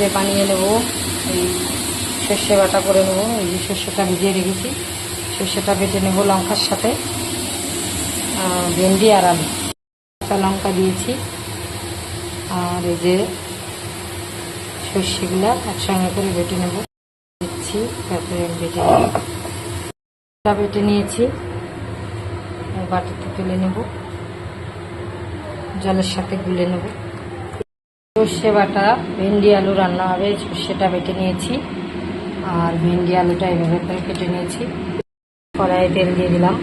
যে বানিয়ে নেব, এই সর্ষে বাটা করে নেব, এই যে সর্ষেটা ভিজিয়ে রেখেছি। সর্ষেটা বেটে নেব লঙ্কার সাথে ভেন্ডি আর আলু। কাঁচা লঙ্কা দিয়েছি, আর এই যে সর্ষেগুলো একসঙ্গে করে বেটে নেব। দিচ্ছি, তারপরে বেটে নেবটা বেটে নিয়েছি বাটিতে তুলে নেব। জলের সাথে গুলে নেব। সর্ষে বাটা ভেন্ডি আলু রান্না হবে, সর্ষেটা বেটে নিয়েছি। আর ভেন্ডি আলুটা এভাবে করে কেটে নিয়েছি। কড়াইয়ে তেল দিয়ে দিলাম।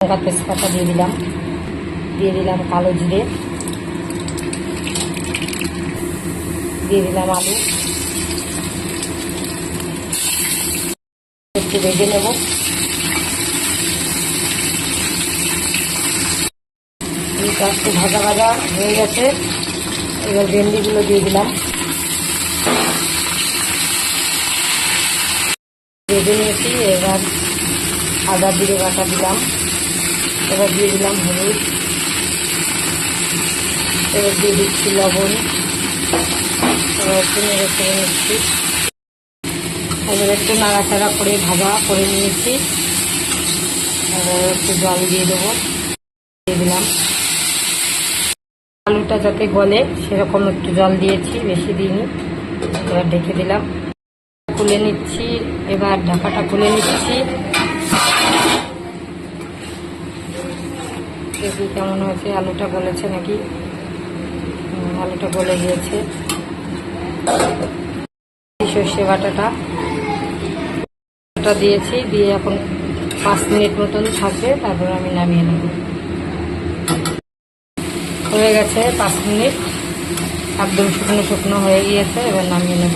লঙ্কা তেজপাতা দিয়ে দিলাম। দিয়ে দিলাম কালো জিরে। দিয়ে দিলাম আলু। একটু ভেজে নেব। এইটা একটু ভাজা ভাজা হয়ে গেছে। এবার ভেন্ডিগুলো দিয়ে দিলাম। ভেজে নিয়েছি, এবার আদা দিয়ে বাটা দিলাম। এবার দিয়ে দিলাম হলুদ। এবার দিয়ে দিচ্ছি লবণ। এবার একটু নেড়ে চেড়ে নিচ্ছি। এবার একটু নাড়াচাড়া করে ভাজা করে নিয়েছি। এবার একটু জল দিয়ে দেবো। দিয়ে দিলাম। আলুটা যাতে গলে, সেরকম একটু জল দিয়েছি, বেশি দিইনি। এবার ঢেকে দিলাম। খুলে নিচ্ছি, এবার ঢাকাটা খুলে নিচ্ছি। দেখি কেমন হয়েছে, আলুটা গলেছে নাকি? আলুটা গলে গিয়েছে। সর্ষে বাটাটা দিয়েছি, দিয়ে এখন পাঁচ মিনিট মতন থাকবে, তারপর আমি নামিয়ে নেব। হয়ে গেছে পাঁচ মিনিট। একদম শুকনো শুকনো হয়ে গিয়েছে এবার নামিয়ে নেব।